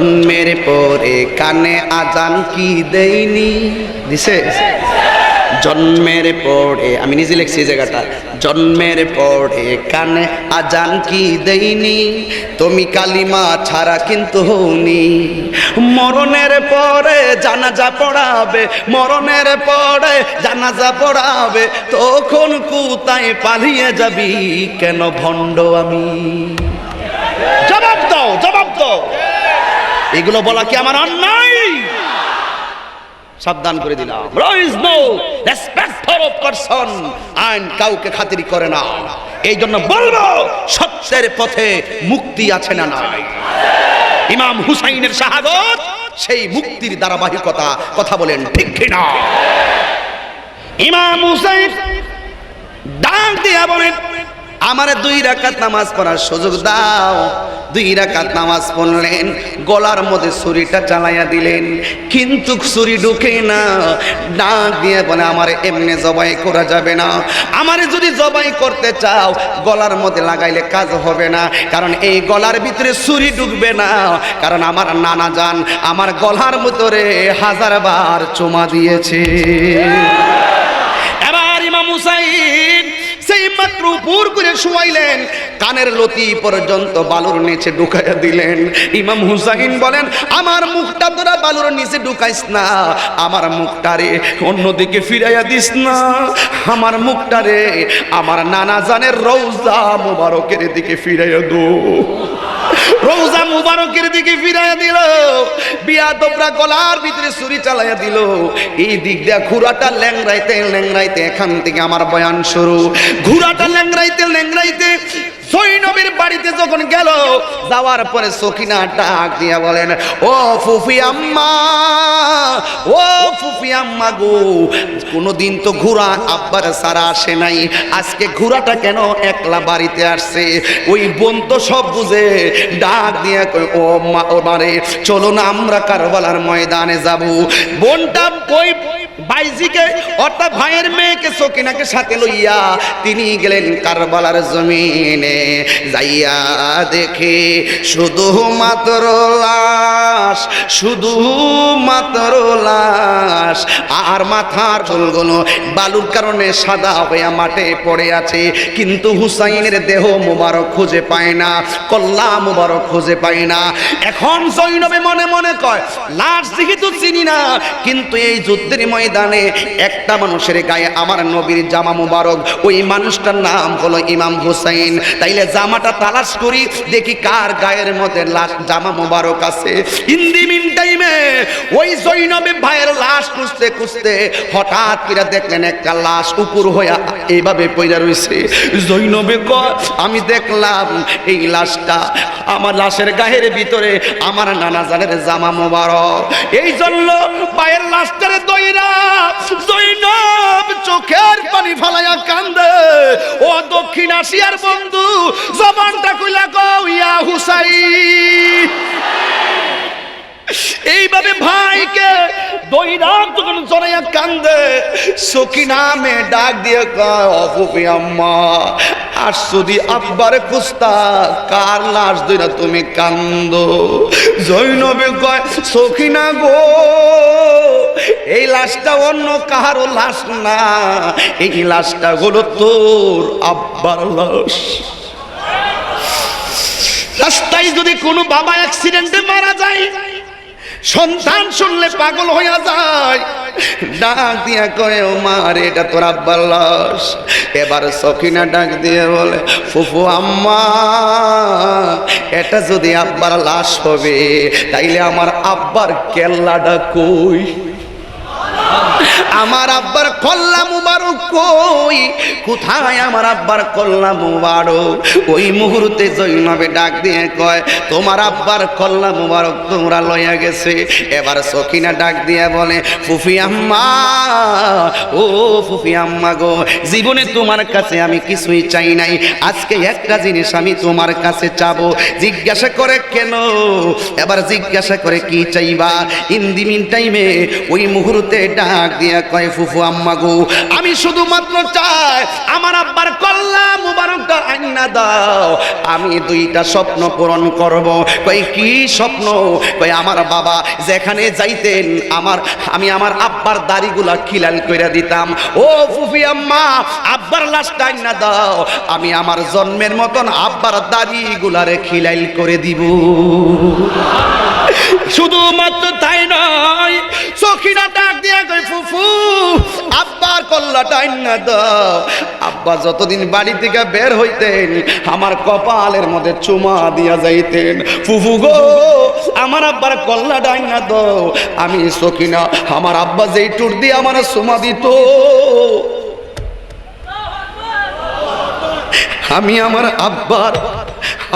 জন্মের পরে কানে আজান কি দেইনি দিছে? জন্মের পরে, আমি নিজে লিখছি জায়গাটা। জন্মের পরে কানে আজান কি দেইনি তুমি কালিমা ছাড়া কিন্তু হওনি। মরণের পরে জানাজা পড়াবে, মরণের পরে জানাজা পড়াবে, তখন কোথায় পালিয়ে যাবি কেন ভণ্ড আমি? জবাব দাও জবাব দাও। এগুলো বলা কি আমার অন্যায়? সাবধান করে দিলাম। নো আইন কাউকে খাতির করে না। এই জন্য বলব, সত্যের পথে মুক্তি আছে না নাই। ইমাম হুসাইনের শাহাদত, সেই মুক্তির ধারাবাহিকতা, কথা বলেন ঠিক কিনা? ইমাম হুসাইন, ডাক দিয়া বলেন আমারে দুই রাকাত নামাজ পড়ার সুযোগ দাও। দুই রাকাত নামাজ পড়লেন, গলার মধ্যে ছুরিটা চালাইয়া দিলেন। কিন্তু ছুরি ঢুকে না, ডাক দিয়ে বলে, আমার এমনি জবাই করা যাবে না। আমারে যদি জবাই করতে চাও, গলার মধ্যে লাগাইলে কাজ হবে না। কারণ এই গলার ভিতরে ছুরি ঢুকবে না। কারণ আমার নানা যান আমার গলার ভিতরে হাজার বার চুমা দিয়েছে। এবার ইমাম মাত্র উপর করে শুয়াইলেন। কানের লতি পর্যন্ত বালুর নিচে ঢুকাইয়া দিলেন। ইমাম হুসাইন বলেন, আমার মুখটা তোরা বালুর নিচে ঢুকাইস না। আমার মুখটারে অন্যদিকে ফিরাইয়া দিস না। আমার মুখটারে আমার নানা জানের রৌজা মুবারকের দিকে ফিরাইয়া দো। রোজা মুবারকের দিকে ফিরাইয়া দিল। বিয়া তোমরা গলার ভিতরে ছুরি চালাইয়া দিল। এই দিক দিয়া ঘুরাটা ল্যাংরাইতে ল্যাংরাইতে এখান থেকে আমার বয়ান শুরু। ঘুরাটা ল্যাংরাইতে ল্যাংরাইতে সৈনবীর বাড়িতে যখন গেল, যাওয়ার পরে সখিনা ডাক দিয়া বলেন, ও ফুফি আম্মা, ও ফুফি আম্মা গো, কোনোদিন তো ঘোড়া আব্বার সারা আসে নাই। আজকে ঘোড়াটা কেন একলা বাড়িতে আসছে? ওই বোন তো সব বুঝে, ডাক দিয়ে ও মা, ও মারে চলো না, আমরা কারবালার ময়দানে যাব। বোনটা ওই বাইজিকে, অর্থাৎ ভাইয়ের মেয়েকে সকিনাকে সাথে লইয়া তিনি গেলেন কারবালার জমিনে। যাইয়া দেখে শুধু মাত্র লাশ শুধু মাত্র লাশ, আর মাথার চুলগুলো বালুর কারণে সাদা হইয়া মাঠে পড়ে আছে। কিন্তু হুসাইনের দেহ মুবারক খুঁজে পায় না, কল্লা মুবারক খুঁজে পায় না। এখন জৈনবে মনে মনে কয়, লাশ যেহেতু চিনি না, কিন্তু এই যুদ্ধের ময়দানে একটা মানুষের গায়ে আমার নবীর জামা মুবারক, ওই মানুষটার নাম হলো ইমাম হুসাইন। তাইলে জামাটা তালাশ করি, দেখি কার গায়ের মধ্যে লাশ জামা মুবারক আছে। ইন্দি মিন টাইমে ওই জৈনবে ভাইয়ের লাশ খুঁজতে খুঁজতে হঠাৎ করে দেখলেন একটা লাশ উপর হইয়া এইভাবে পইরা রইছে। জৈনবে কয়, আমি দেখলাম এই লাশটা আমার লাশের গায়ের ভিতরে আমার নানা জানের জামা মোবারক। এই জন্য পায়ের লাশটারে দইরা জৈনব চোখের পানি ফালাইয়া কান্দে। ও দক্ষিণ আসিয়ার বন্ধু, জবানটা কইলা কও ইয়া হুসাই এইভাবে ভাইকে দইরা যখন জড়াইয়া কান্দে। সখী নামে ডাক দিয়ে কয় অপুপি আম্মা, আর যদি আব্বার কুস্তা কার লাশ দইরা তুমি কান্দ? জৈনবে কয় সখী না গো। এই লাশটা অন্য কাহারও লাশ না। এই লাশটা হলো তোর আব্বার লাশ। রাস্তায় যদি কোনো বাবা অ্যাক্সিডেন্টে মারা যায়, সন্তান শুনলে পাগল হইয়া যায়। ডাক দিয়া কয়ে, ও মার এটা তোর আব্বার লাশ। এবার সখিনা ডাক দিয়ে বলে, ফুফু, আম্মা, এটা যদি আব্বার লাশ হবে, তাইলে আমার আব্বার কেল্লাটা কই? আমার আব্বার কল্লা মুবারক কই? কোথায় আমার আব্বার কল্লা মুবারক? ওই মুহূর্তে জৈনবে ডাক দিয়ে কয়, তোমার আব্বার কল্লা মুবারক তোমরা লইয়া গেছে। এবার সখিনা ডাক দিয়ে বলে, ফুফি আম্মা, ও ফুফি আম্মা গো, জীবনে তোমার কাছে আমি কিছুই চাই নাই। আজকে একটা জিনিস আমি তোমার কাছে চাবো। জিজ্ঞাসা করে কেন? এবার জিজ্ঞাসা করে কি চাইবা? ইন টাইমে ওই মুহূর্তে ডাক দিয়া কয় ফুফু আম্মা গো, আমি শুধুমাত্র চাই আমার আব্বার কল্লা মুবারকটা আইনা দাও। আমি দুইটা স্বপ্ন পূরণ করব। কই কি স্বপ্ন? কই আমার বাবা যেখানে যাইতেন, আমার, আমি আমার আব্বার দাড়িগুলা খিলাল কইরা দিতাম। ও ফুফি আম্মা, আব্বার লাশটা আইনা দাও। আমি আমার জন্মের মতন আব্বার দাড়িগুলারে খিলাইল করে দিব। শুধুমাত্র তাই নয় সখিনা ডাক আমার কপালের মধ্যে চুমা দিয়া যাইতেন। ফুফু গো, আমার আব্বার কল্লাটা আইনা দাও। আমি সখিনা আমার আব্বা যেই টুর দিয়ে আমার চুমা দিত। আমি আমার আব্বার,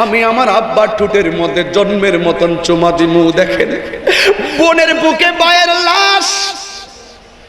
আমি আমার আব্বার টুটের মধ্যে জন্মের মতন চুমা দিমু দেখে দেখে বোনের বুকে বায়ের লাশ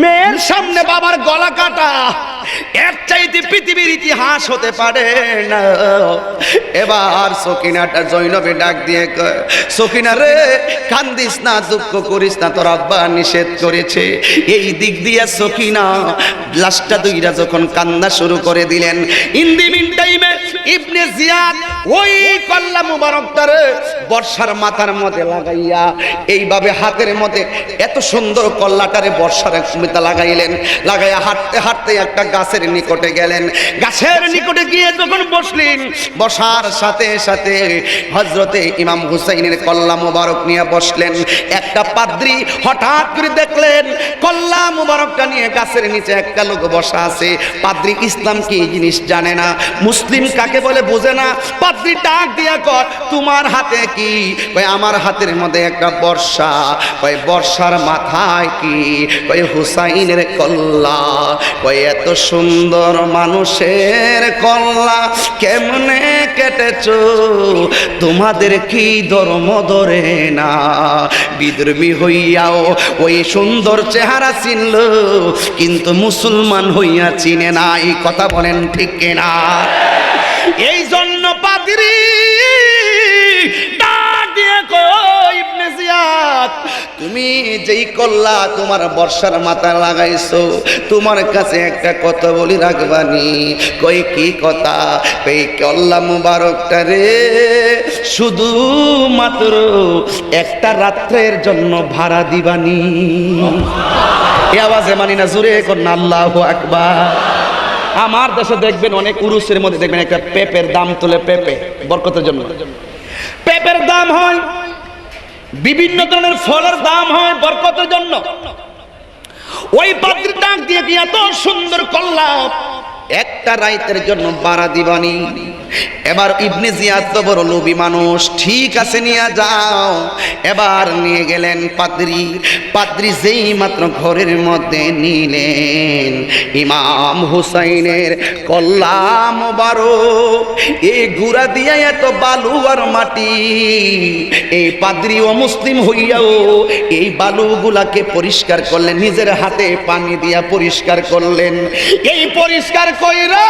মেয়ের সামনে বাবার গলা কাটা। এর চাইতে পৃথিবীর ইতিহাস হতে পারে না। এবার সকিনাটা জৈনবে ডাক দিয়ে সকিনা রে, কান্দিস না, দুঃখ করিস না, তোর আব্বা নিষেধ করেছে। এই দিক দিয়ে সকিনা লাশটা দুইরা যখন কান্না শুরু করে দিলেন, ইন দি মিন টাইমে ইবনে জিয়াদ ওই কল্লা মুবারকটারে বর্ষার মাথার মধ্যে লাগাইয়া, এইভাবে হাতের মধ্যে এত সুন্দর কল্লাটারে বর্ষার মিতা লাগাইলেন লাগাইয়া হাঁটতে হাঁটতে একটা গাছের নিকটে গেলেন। গাছের নিকটে গিয়ে যখন বসলেন বসার সাথে সাথে হজরতে ইমাম হুসাইনের কল্লা মুবারক নিয়ে বসলেন। একটা পাদ্রি হঠাৎ করে দেখলেন কল্লা মুবারকটা নিয়ে গাছের নিচে একটা লোক বসা আছে। পাদ্রি ইসলাম কি জিনিস জানে না মুসলিম কাকে বলে বোঝে না। পাদ্রি ডাক দিয়া কর তোমার হাতে কি? কয় আমার হাতের মধ্যে একটা বর্ষা। কয় বর্ষার মাথায় কি? কয় হুসাইনের কল্লা, কয় এত সুন্দর মানুষের কল্লা, কেমনে কেটেছ? তোমাদের কি ধর্ম ধরে না? বিদ্রোহী হইয়াও ওই সুন্দর চেহারা চিনল কিন্তু মুসলমান হইয়া চিনে না, এই কথা বলেন ঠিক কিনা? এই জন্য পাদ্রী, ডাক দিয়ে কই ইবনে জিয়াদ তুমি যেই কল্লা তোমার বর্ষার মাথা লাগাইছো, তোমার কাছে একটা কথা বলি রাখবানি কই কি কথা? এই কল্লা মুবারকটা রে, শুধু মাত্র একটা রাত্রের জন্য ভাড়া দিবানি। এ আওয়াজে মানি না জুড়ে না, আল্লাহ আকবার। আমার দেশে দেখবেন অনেক উরুসের মধ্যে দেখবেন একটা পেপের দাম তোলে পেপে, বরকতের জন্য। পেপের দাম হয় বিভিন্ন ধরনের ফলের দাম হয় বরকতের জন্য। ওই পাত্রের ডাক দিয়ে এত সুন্দর করলাম একটা রাইতের জন্য বাড়া দিবানি। এবার ইবনে জিয়াদ তো বড় লোভী মানুষ, ঠিক আছে, নিয়ে যাও। এবার নিয়ে গেলেন পাদ্রি। পাদ্রি যেই মাত্র ঘরের মধ্যে নিলেন। ইমাম হুসাইনের কল্লাম বারো এই গুড়া দিয়া এত বালু আর মাটি। এই পাদ্রি ও মুসলিম হইয়াও এই বালুগুলাকে পরিষ্কার করলেন, নিজের হাতে পানি দিয়া পরিষ্কার করলেন। এই পরিষ্কার কইরা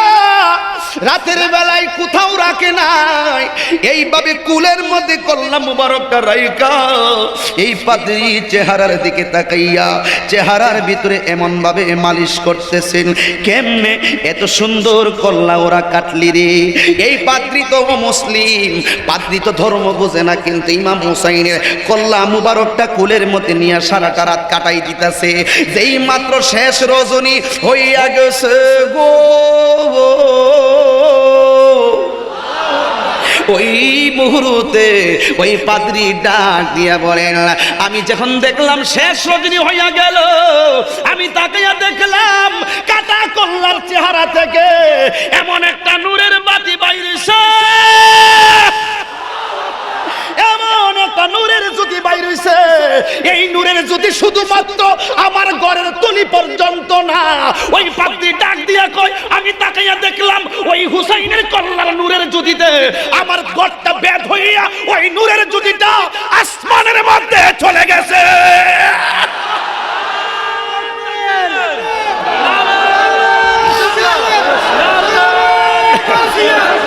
রাতের বেলায় কোথাও রাখে নাই। এইভাবে কুলের মধ্যে করলাম মুবারকটা রাইকা এই পাদ্রি চেহারার দিকে তাকাইয়া চেহারার ভিতরে এমন ভাবে মালিশ করতেছেন, কেমনে এত সুন্দর কল্লা ওরা কাটলি রে? এই পাদ্রি তো মুসলিম পাদ্রি তো ধর্ম বোঝে না, কিন্তু ইমাম হুসাইনের কল্লা মুবারকটা কুলের মধ্যে নিয়ে সারাটা রাত কাটাই দিতেছে। যেই মাত্র শেষ রজনী হইয়া গেছে গো ওই মুহূর্তে ওই পাদ্রি ডাক দিয়া বলেন, আমি যখন দেখলাম শেষ রজনী হইয়া গেল, আমি তাকাইয়া দেখলাম কাটা কল্লার চেহারা থেকে এমন একটা নূরের বাতি বাইরেছে। এমন একটা নূরের জ্যোতি বাইরেছে। এই নূরের জ্যোতি শুধুমাত্র আমার ঘরের তলি পর্যন্ত না, ওই পাত্রী ডাক দিয়া কয়, আমি তাকাইয়া দেখলাম ওই হুসাইনের কল্লার নূরের জ্যোতিতে আমার ঘরটা বেদ হইয়া ওই নূরের জ্যোতিটা আসমানের মধ্যে চলে গেছে। গর্জে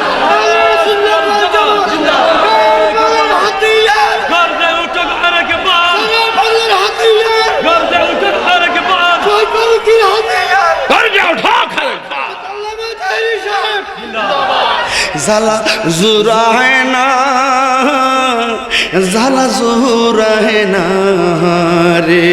জ্বালা জুরায় না জ্বালা জুরায় না রে।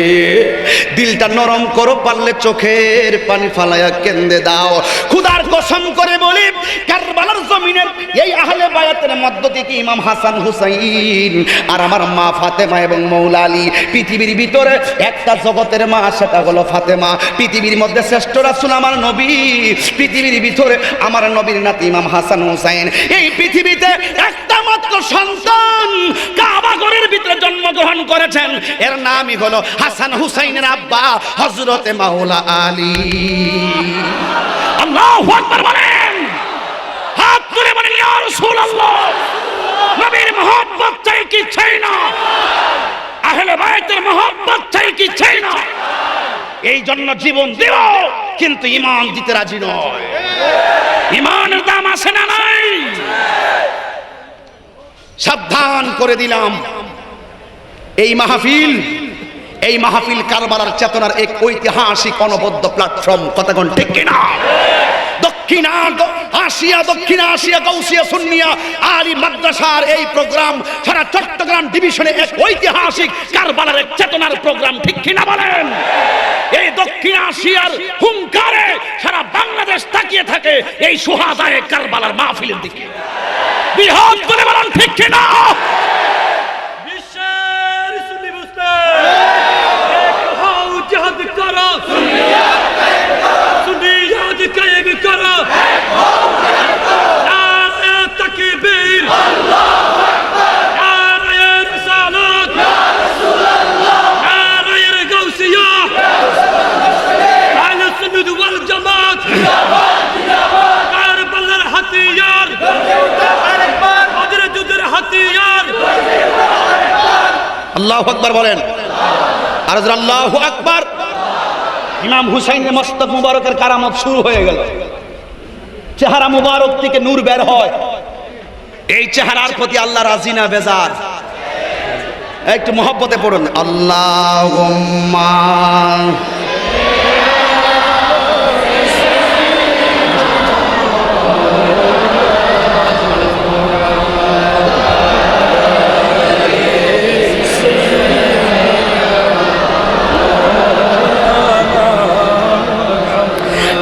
দিলটা নরম করো, পারলে চোখের পানি ফালায়া কেন্দে দাও। খুদার কসম করে বলি, কারবালার জমিনের এই আহলে বায়াতের মধ্য থেকে ইমাম হাসান হুসাইন আর আমার মা ফাতেমা এবং মৌলা আলী, পৃথিবীর ভিতরে একটা জগতের মা, সেটা হলো ফাতেমা। পৃথিবীর মধ্যে শ্রেষ্ঠ রাসুল আমার নবী, পৃথিবীর ভিতরে আমার নবীর নাতি ইমাম হাসান হুসাইন। এই পৃথিবীতে একটা মাত্র সন্তান কাবা ভিতরে জন্মগ্রহণ করেছেন। এর নামই হলো হাসান হুসাইনের আব্বা হজরতে মাওলা আলী। বলেন, হাত বলেন চাই কি চাই না? আহলে বাইতের চাই কি চাই না? এই জন্য জীবন দিব কিন্তু ইমান দিতে রাজি নয়। ইমানের দাম না? সাবধান করে দিলাম। এই মাহফিল এই মাহফিল কারবালার চেতনার এক ঐতিহাসিক অনবদ্য প্ল্যাটফর্ম। কতক্ষণ ঠিক কিনা? দক্ষিণা দক্ষিণ এই প্রোগ্রাম চট্টগ্রাম ঐতিহাসিক চেতনার প্রোগ্রাম, ঠিক বলেন? এই দক্ষিণ সারা বাংলাদেশ তাকিয়ে থাকে এই সুহাদায় কারবালার মাহফিলের দিকে। বৃহৎ বলে বলেন ঠিক কিনা বিশ্বের সুন্নি মুসলিম এক হও জিহাদ করো সুন্নি জিহাদ কায়েম করো নারে তাকবীর নারে রিসালাত নারে গাউসিয়া আহলে সুন্নাত ওয়াল জামাত কারবালার হাতিয়ার হযরতের হাতিয়ার আল্লাহ আকবার বলেন। আর আল্লাহ আকবার, ইমাম হুসাইনের মস্তক মুবারকের কারামত শুরু হয়ে গেল। চেহারা মুবারক থেকে নূর বের হয়। এই চেহারার প্রতি আল্লাহ রাজি না, বেজার। একটু মহব্বতে পড়ুন। আল্লাহ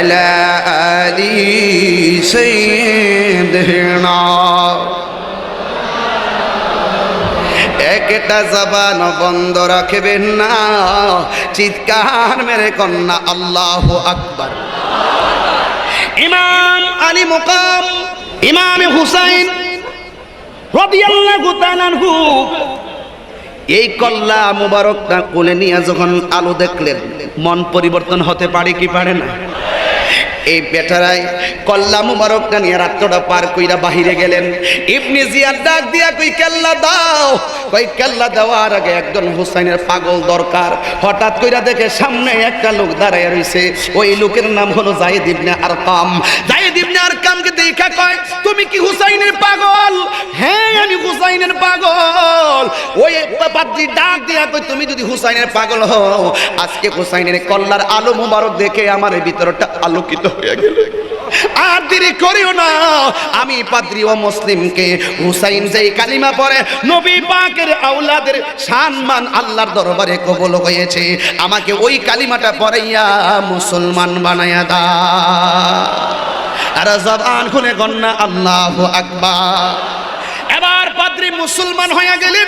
وعلى آل سيدنا একটা জবান বন্ধ রাখবেন না চিৎকার মেরে কন্যা আল্লাহ আকবার ইমাম আলী মুকাম ইমাম হুসাইন রাদিয়াল্লাহু তাআলা আনহু এই কল্লা মুবারকটা কোলে নিয়ে যখন আলো দেখলেন মন পরিবর্তন হতে পারে কি পারে না এই বেটারাই কল্লা মুবারকটা নিয়ে রাত্রটা পার কইরা বাহিরে গেলেন। ইবনে জিয়াদ ডাক দিয়া কই, কেল্লা দাও। কই, কেল্লা দেওয়ার আগে একজন হুসাইনের পাগল দরকার। হঠাৎ কইরা দেখে সামনে একটা লোক দাঁড়ায় রইছে। ওই লোকের নাম হলো জায়েদ ইবনে আরকাম। জায়েদ ইবনে আরকামকে দেখা কয়, তুমি কি হুসাইনের পাগল? হ্যাঁ আমি হুসাইনের পাগল। ওই পাত্রী ডাক দিয়া কই তুমি যদি হুসাইনের পাগল হও, আজকে হুসাইনের কল্লার আলো মুবারক দেখে আমার ভিতরটা আলোকিত হয়ে গেল। আর দেরি করিও না। আমি পাদ্রী ও মুসলিমকে হুসাইন যেই কালিমা পড়ে, নবী পাকের আউলাদের সম্মান আল্লাহর দরবারে কবুল হয়েছে। আমাকে ওই কালিমাটা পড়াইয়া মুসলমান বানায়া দা আর জবান খুলে গন্না আল্লাহ আকবার। এবার পাদ্রী মুসলমান হইয়া গেলেন।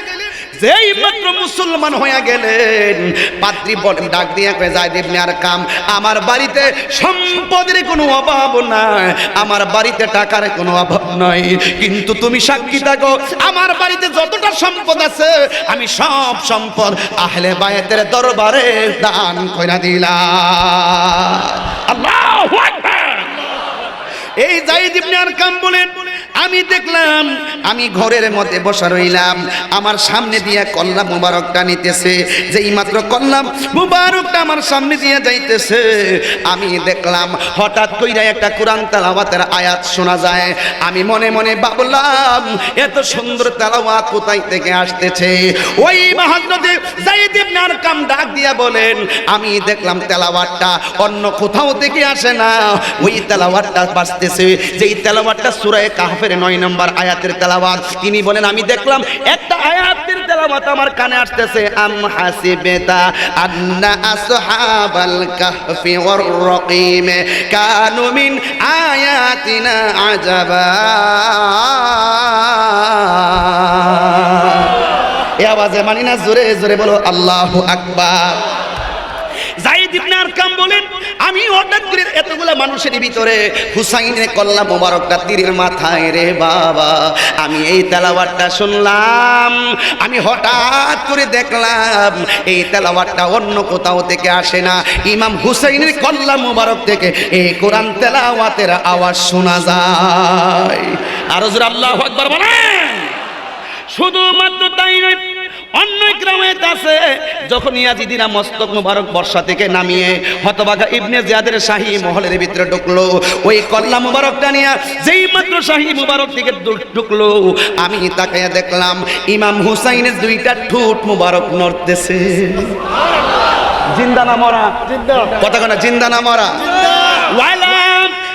যেই মাত্র মুসলমান হইয়া গেলেন পাত্রী বলেন ডাক দিয়া কয়ে যায় দেবনি আর কাম আমার বাড়িতে সম্পদের কোনো অভাব নাই, আমার বাড়িতে টাকার কোনো অভাব নাই, কিন্তু তুমি সাক্ষী থাকো, আমার বাড়িতে যতটা সম্পদ আছে, আমি সব সম্পদ আহলে বায়াতের দরবারে দান কইরা দিলাম। আল্লাহু এই জাইদ ইবনে আরকাম বলেন আমি দেখলাম, আমি ঘরের মধ্যে বসা রইলাম। আমার সামনে দিয়ে কল্লা মুবারকটা নিতেছে। যেই মাত্র কল্লাম মুবারকটা আমার সামনে দিয়ে যাইতেছে, আমি দেখলাম হঠাৎ কইরা একটা কোরআন তেলাওয়াতের আয়াত শোনা যায়। আমি মনে মনে ভাবলাম, এত সুন্দর তেলাওয়াত কোথায় থেকে আসতেছে? ওই মহাজরতে জাইদ ইবনে আরকাম ডাক দিয়া বলেন, আমি দেখলাম তেলাওয়াতটা অন্য কোথাও থেকে আসে না। ওই তেলাওয়াতটা বাজতেছে। যেই তেলাওয়াতটা সূরা কাহফের 9 নম্বর আয়াতের তেলাওয়াত। তিনি বলেন, আমি দেখলাম একটা আয়াতের তেলাওয়াত আমার কানে আসতেছে, আম আন্না আসহাবাল কাহফি ওয়ার কানু মিন আয়াতিনা আজাবা। এ আওয়াজে মানি না জোরে জোরে বলো, আল্লাহু আকবার। জাইদ ইবনে আরকাম বলেন আমি হঠাৎ করে এতগুলা মানুষের ভিতরে হুসাইনের কল্লা মোবারকটা তীরের মাথায় রে বাবা। আমি এই তেলাওয়াতটা শুনলাম, আমি হঠাৎ করে দেখলাম এই তেলাওয়াতটা অন্য কোথাও থেকে আসে না। ইমাম হুসাইনের কল্লা মোবারক থেকে এই কোরআন তেলাওয়াতের আওয়াজ শোনা যায়। আর আল্লাহু আকবার বলেন। শুধুমাত্র তাই নয় অন্য গ্রামে আছে যখন ইয়াজিদিরা মস্তক মুবারক বর্ষা থেকে নামিয়ে হতবাগা ইবনে জিয়াদের শাহী মহলের ভিতরে ঢুকলো ওই কল্লা মুবারকটা নিয়ে যেই মাত্র শাহী মুবারক থেকে ঢুকলো আমি তাকাইয়া দেখলাম ইমাম হুসাইনের দুইটা ঠোঁট মুবারক নড়তেছে। জিন্দা না মরা? কথা কোনা জিন্দা না মরা?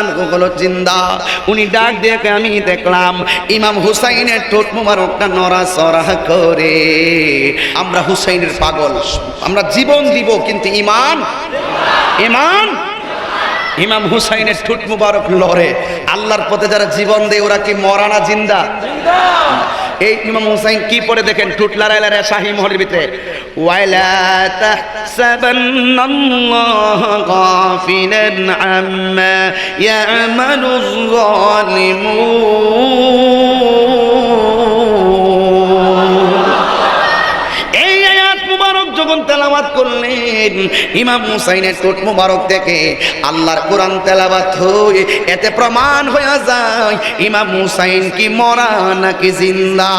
আনহু হলো জিন্দা। উনি ডাক আমি দেখলাম ইমাম হুসাইনের ঠোঁট মোবারকটা নড়াচড়া করে। আমরা হুসাইনের আমরা জীবন দিব, কিন্তু ইমান ইমান ইমাম হুসাইনের মুবারক লড়ে আল্লাহর পথে যারা জীবন দেয়, ওরা কি মরা না জিন্দা? এই ইমাম হুসাইন কি পরে দেখেন? লড়াই লড়াই শাহী মহলের ভিতরে। ওয়াইলা তাহসাবান্নাল্লাহ গাফিলান আম্মা ইয়ামালুয জালিমুন করলেন ইমাম হুসাইনের টোট মুবারক দেখে আল্লাহর কোরআন তেলাবাত হয়ে এতে প্রমাণ হয়ে যায়, ইমাম হুসাইন কি মরা নাকি জিন্দা?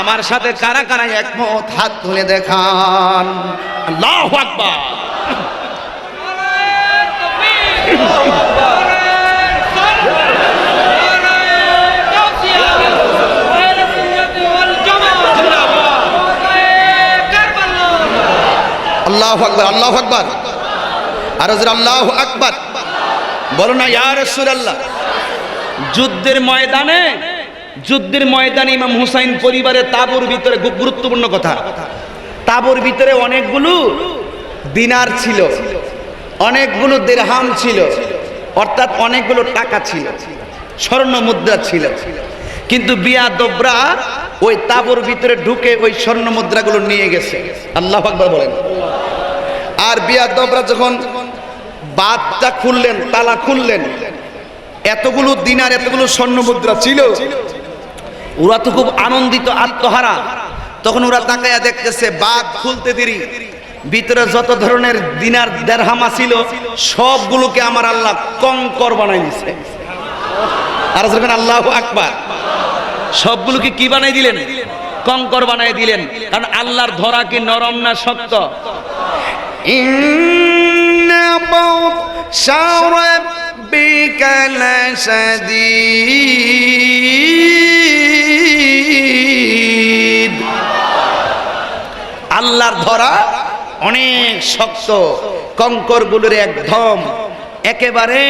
আমার সাথে কারা কারা একমত? হাত তুলে দেখান। আল্লাহু আকবার। আল্লাহু আকবার আল্লাহু আকবার। আর হযরত আল্লাহু আকবার। বলো না, ইয়া রাসূলুল্লাহ। যুদ্ধের ময়দানে যুদ্ধের ময়দানে ইমাম হুসাইন পরিবারের তাবুর ভিতরে গুরুত্বপূর্ণ কথা। তাবুর ভিতরে অনেকগুলো দিনার ছিল, অনেকগুলো দেরহাম ছিল, অর্থাৎ অনেকগুলো টাকা ছিল, স্বর্ণ মুদ্রা ছিল। কিন্তু বিয়া দোবরা ওই তাবুর ভিতরে ঢুকে ওই স্বর্ণ মুদ্রাগুলো নিয়ে গেছে। আল্লাহ আকবার বলেন। আর বিয়া দোবরা যখন বাদটা খুললেন, তালা খুললেন, এতগুলো দিনার এতগুলো স্বর্ণ মুদ্রা ছিল, ওরা তো খুব আনন্দিত, আত্মহারা। তখন ওরা তাকায়া দেখতেছে বাদ খুলতে দেরি। ভিতরে যত ধরনের দিনার দেড়হামা ছিল সবগুলোকে আমার আল্লাহ কঙ্কর বানাই দিছে। আর যখন আল্লাহ আকবার। সবগুলোকে কি বানাই দিলেন? কঙ্কর বানাই দিলেন। কারণ আল্লাহর ধরা কি নরম না শক্ত? আল্লাহর ধরা অনেক শক্ত, কঙ্করগুলোর একদম একেবারে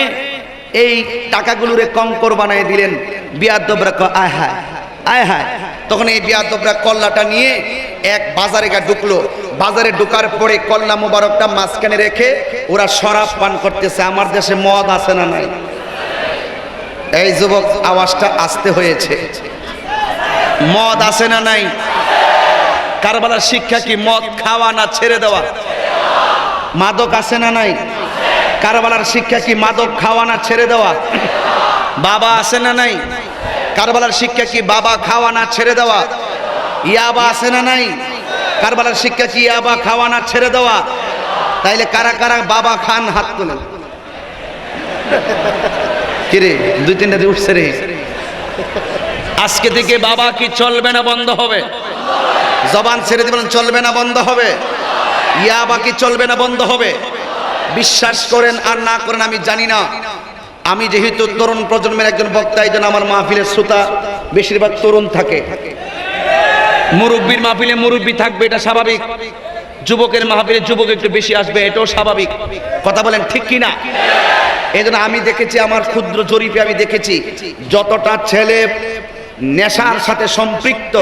এই টাকাগুলোরে কঙ্কর বানায় দিলেন। বিয়াদবরা ক আয় হায় আয় হায়। তখন এই বিয়াদবরা কল্লাটা নিয়ে এক বাজারে গা ঢুকলো। বাজারে ঢুকার পরে কল্লা মোবারকটা মাঝখানে রেখে ওরা শরাব পান করতেছে। আমার দেশে মদ আছে না নাই? এই যুবক, আওয়াজটা আসতে হয়েছে। মদ আছে না নাই? কারবালার শিক্ষা কি মদ খাওয়া না ছেড়ে দেওয়া? মাদক আছে না নাই? কারবালার শিক্ষা কি মাদক খাওয়া না ছেড়ে দেওয়া? বাবা আছে না নাই? কারবালার শিক্ষা কি বাবা খাওয়া না ছেড়ে দেওয়া? ইয়াবা আছে না নাই? কারবালার শিক্ষা কি ইয়াবা খাওয়া না ছেড়ে দেওয়া? তাইলে কারা কারা বাবা খান হাত তোলেন? কিরে, দুই তিনটা দিয়ে উঠছে রে। আজকে থেকে বাবা কি চলবে না বন্ধ হবে? জবান ছেড়ে দিবেন চলবে না বন্ধ হবে। ইয়াবা কি চলবে না বন্ধ হবে? বিশ্বাস করেন আর না করেন আমি জানি না। আমি যেহেতু তরুণ প্রজন্মের একজন বক্তা এই জন্য আমার মাহফিলের শ্রোতা বেশিরভাগ তরুণ থাকে। মুরব্বীর মাহফিলে মুরব্বী থাকবে এটা স্বাভাবিক। যুবকের মাহফিলে যুবক একটু বেশি আসবে এটাও স্বাভাবিক। কথা বলেন ঠিক কি না এই জন্য আমি দেখেছি আমার ক্ষুদ্র জরিপে আমি দেখেছি যতটা ছেলে নেশার সাথে সম্পৃক্ত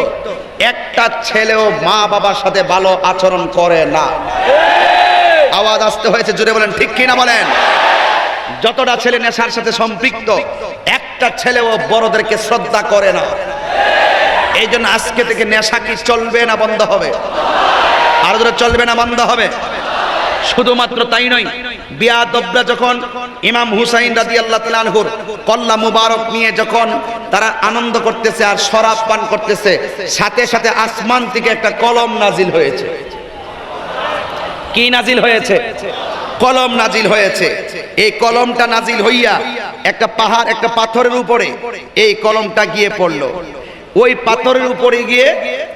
একটা ছেলেও মা বাবার সাথে ভালো আচরণ করে না। আওয়াজ আসতে হয়েছে জোরে বলেন ঠিক কি না বলেন? যতটা ছেলে নেশার সাথে সম্পৃক্ত, একটা ছেলেও বড়দেরকে শ্রদ্ধা করে না। এই জন্য আজকে থেকে নেশা কি চলবে না বন্ধ হবে? আর ধরে চলবে না বন্ধ হবে? শুধুমাত্র তাই নয়, বিয়াদবরা যখন ইমাম হুসাইন রাজি আল্লাহ তালহুর কল্লা মুবারক নিয়ে যখন তারা আনন্দ করতেছে আর শরাব পান করতেছে, সাথে সাথে আসমান থেকে একটা কলম নাজিল হয়েছে। কি নাজিল হয়েছে? কলম নাজিল হয়েছে। এই কলমটা নাজিল হইয়া একটা পাহাড়, একটা পাথরের উপরে এই কলমটা গিয়ে পড়ল। ওই পাথরের উপরে গিয়ে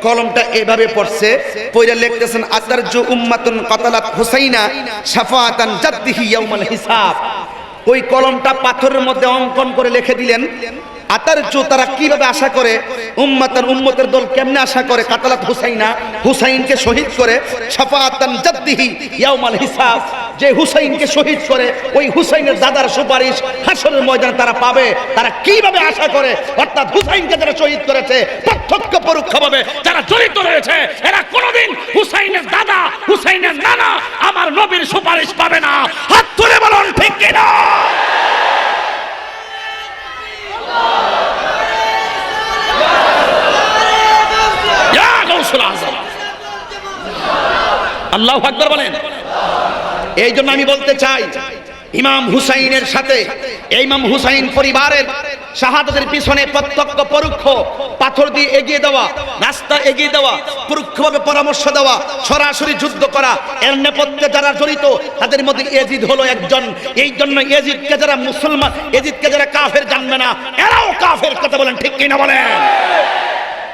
কলমটা এভাবে পড়ছে পয়রা লিখতেছেন, আতারজু উম্মাতুন কাতালাত হুসাইনা শাফাআতান জাদ্দিহি ইয়াউমাল হিসাব। ওই কলমটা পাথরের মধ্যে অঙ্কন করে লিখে দিলেন আতারজু তারা কীভাবে আশা করে? উম্মাতান, উম্মতের দল কেমনে আশা করে? কাতালাত হুসাইনা, হুসাইনকে শহীদ করে। শাফাআতান জাদ্দিহি ইয়াউমাল হিসাব। যে হুসাইনকে শহীদ করে, ওই হুসাইনের দাদার সুপারিশ হাসরের ময়দানে তারা পাবে। তারা কীভাবে আশা করে? অর্থাৎ হুসাইনকে যারা শহীদ করেছে, প্রত্যক্ষ পরোক্ষভাবে যারা জড়িত রয়েছে, এরা কোনোদিন হুসাইনের দাদা, হুসাইনের নানা আমার নবীর সুপারিশ পাবে না। হাত তুলে বলুন, ঠিক কিনা? আল্লাহু আকবর বলেন। এই জন্য আমি বলতে চাই, ইমাম হুসাইনের সাথে, এই ইমাম হুসাইন পরিবারের শাহাদতের পিছনে প্রত্যক্ষ, পরোক্ষ পাথর দিয়ে এগিয়ে দেওয়া, রাস্তা এগিয়ে দেওয়া, পরোক্ষভাবে পরামর্শ দেওয়া, সরাসরি যুদ্ধ করা, এর নেপথ্যে যারা জড়িত, তাদের মধ্যে এজিদ হলো একজন। এই জন্য এজিদকে যারা মুসলমান, এজিদকে যারা কাফের জানবে না, এরাও কাফের, কথা বলেন ঠিক কিনা বলেন।